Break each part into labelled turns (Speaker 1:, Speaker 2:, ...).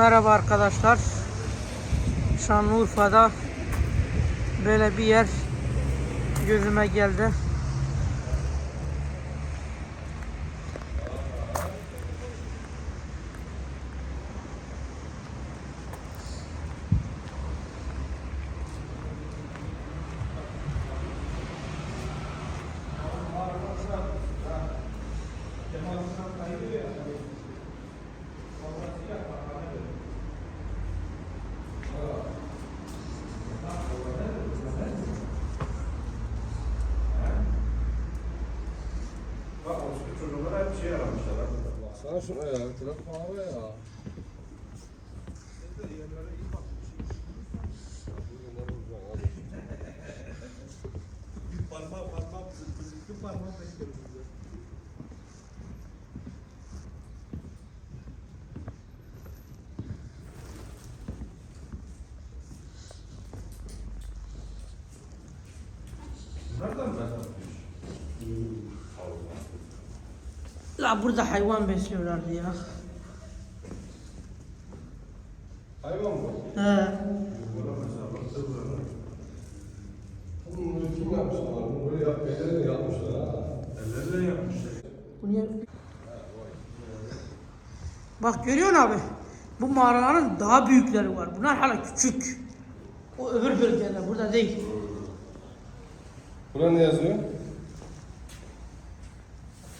Speaker 1: Merhaba arkadaşlar. Şanlıurfa'da böyle bir yer gözüme geldi.
Speaker 2: Hep şey aramışlar. ha.
Speaker 3: Baksana şuna ya, trafik hava ya.
Speaker 2: Parmak parmak bütün parmak bekliyoruz. Nereden ben
Speaker 1: La burada hayvan besliyorlardı ya.
Speaker 3: Hayvan mı?
Speaker 1: He.
Speaker 2: Burada mesela baktı burada.
Speaker 3: Bunu kim yapmışlar? Bunu böyle yap, ellerine yapmışlar ha.
Speaker 2: Ellerle yapmışlar.
Speaker 1: Bak görüyorsun abi. Bu mağaraların daha büyükleri var. Bunlar hala küçük. O öbür bölgede burada değil.
Speaker 3: Buna ne yazıyor? Ha, Buna bayağı büyük ya.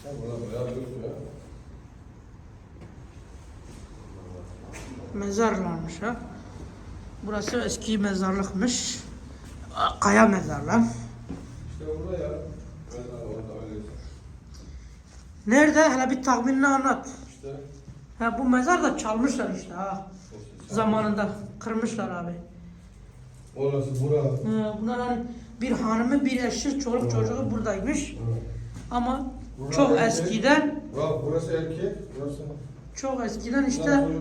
Speaker 1: Mezarlarmış ha. Burası eski mezarlıkmış. Kaya mezarlar.
Speaker 3: İşte burada ya.
Speaker 1: Nerede? Hele bir tahminini anlat.
Speaker 3: İşte.
Speaker 1: Ha bu mezar da çalmışlar işte ha. Zamanında kırmışlar abi.
Speaker 3: Orası bura.
Speaker 1: Ee, bunlar hani bir hanımı bir eşi çoluk çocuğu buradaymış. ama Çok
Speaker 3: erkek.
Speaker 1: eskiden
Speaker 3: Bak burası erkek, burası.
Speaker 1: çok eskiden
Speaker 3: Bunlar
Speaker 1: işte.
Speaker 3: Bunlar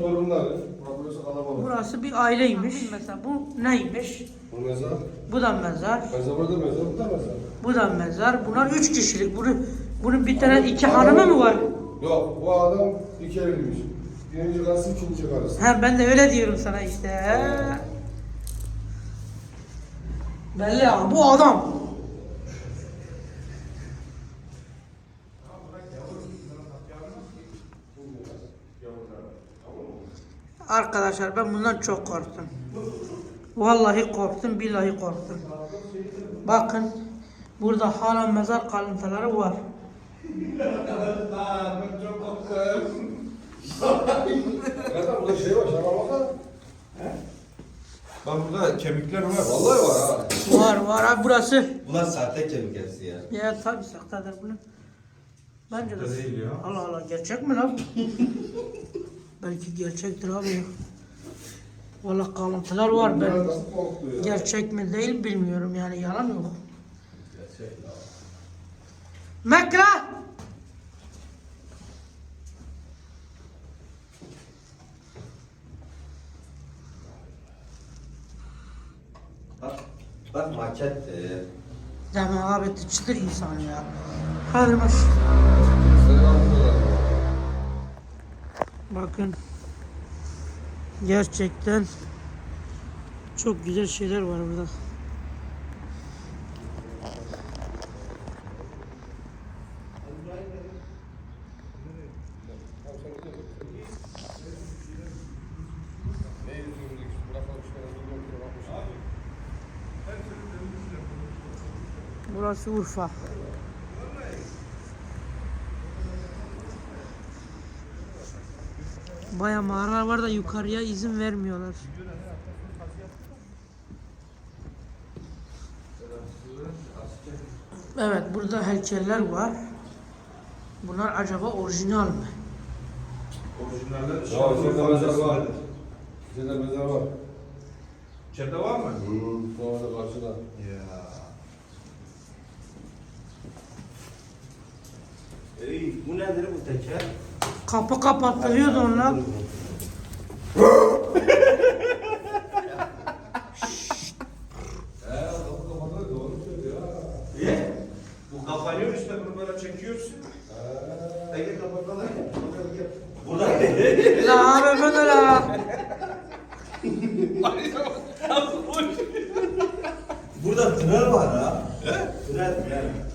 Speaker 3: torunları. Bak burası kalabalık.
Speaker 1: Burası bir aileymiş. Mesela bu neymiş?
Speaker 3: Bu mezar.
Speaker 1: Bu da mezar.
Speaker 3: Mezar burada mezar, bu da mezar.
Speaker 1: Bu da mezar. Bunlar üç kişilik. Bunu, bunun bir tane iki hanımı mı var?
Speaker 3: Yok, bu adam iki evliymiş. Birinci karısı, ikinci karısı.
Speaker 1: Ha ben de öyle diyorum sana işte. Belli ya bu adam. Arkadaşlar ben bundan çok korktum. Vallahi korktum, billahi korktum. Bakın burada hala mezar kalıntıları var.
Speaker 3: Zaten burada şey var, şaka bakar.
Speaker 2: Bak burada kemikler var.
Speaker 3: Vallahi var ha.
Speaker 1: Var var abi burası.
Speaker 4: Bunlar sahte kemik hepsi ya.
Speaker 1: Ya tabii saktadır bunu. Bence de.
Speaker 2: Sakta değil ya.
Speaker 1: Allah Allah gerçek mi lan? Belki gerçektir abi. Valla kalıntılar var ben. Gerçek mi değil bilmiyorum yani yalan yok. Mekra!
Speaker 4: Bak, bak maket.
Speaker 1: Deme abi çıtır insan ya. Hadi Bakın. Gerçekten çok güzel şeyler var burada.
Speaker 3: Ne yüzündeki şu bırakalım şu tane milyon kilo bakmış.
Speaker 1: Burası Urfa. Baya mağaralar var da yukarıya izin vermiyorlar. Evet burada heykeller var. Bunlar acaba orijinal mi?
Speaker 2: Orijinaller
Speaker 3: Ya içeride mezar var. İçeride mezar var.
Speaker 2: İçeride var mı?
Speaker 3: Hmm. Orada karşıda.
Speaker 2: Ya.
Speaker 4: ey, bu nedir bu teker?
Speaker 1: Kapı kapattırıyordu onlar.
Speaker 3: He.
Speaker 2: Niye? Bu kapanıyor işte bunu böyle çekiyorsun.
Speaker 3: He.
Speaker 4: Peki Burada
Speaker 2: La abi bu ne la?
Speaker 4: Burada tünel var ha. Tünel tünel.